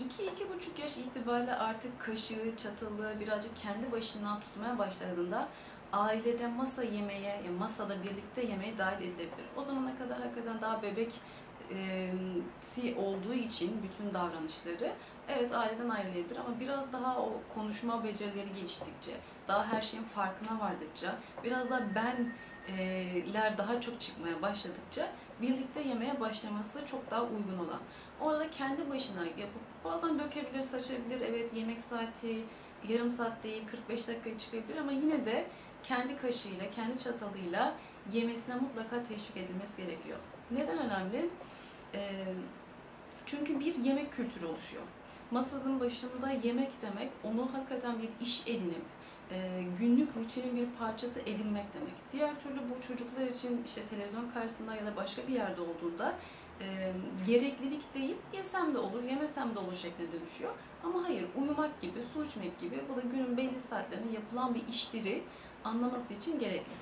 2-2,5 yaş itibariyle artık kaşığı, çatalı birazcık kendi başına tutmaya başladığında ailede masa yemeye, masada birlikte yemeye dahil edilebilir. O zamana kadar hakikaten daha bebek si olduğu için bütün davranışları evet aileden ayrılabilir ama biraz daha o konuşma becerileri geliştikçe, daha her şeyin farkına vardıkça, biraz daha benler daha çok çıkmaya başladıkça birlikte yemeye başlaması çok daha uygun olan. Orada kendi başına yapıp bazen dökebilir, saçabilir. Evet yemek saati yarım saat değil 45 dakika çıkabilir ama yine de kendi kaşığıyla, kendi çatalıyla yemesine mutlaka teşvik edilmesi gerekiyor. Neden önemli? Yemek kültürü oluşuyor. Masanın başında yemek demek onu hakikaten bir iş edinip e, günlük rutinin bir parçası edinmek demek. Diğer türlü bu çocuklar için işte televizyon karşısında ya da başka bir yerde olduğunda e, gereklilik değil, yesem de olur, yemesem de olur şeklinde dönüşüyor. Ama hayır, uyumak gibi, su içmek gibi bu da günün belli saatlerinde yapılan bir işleri anlaması için gerekli.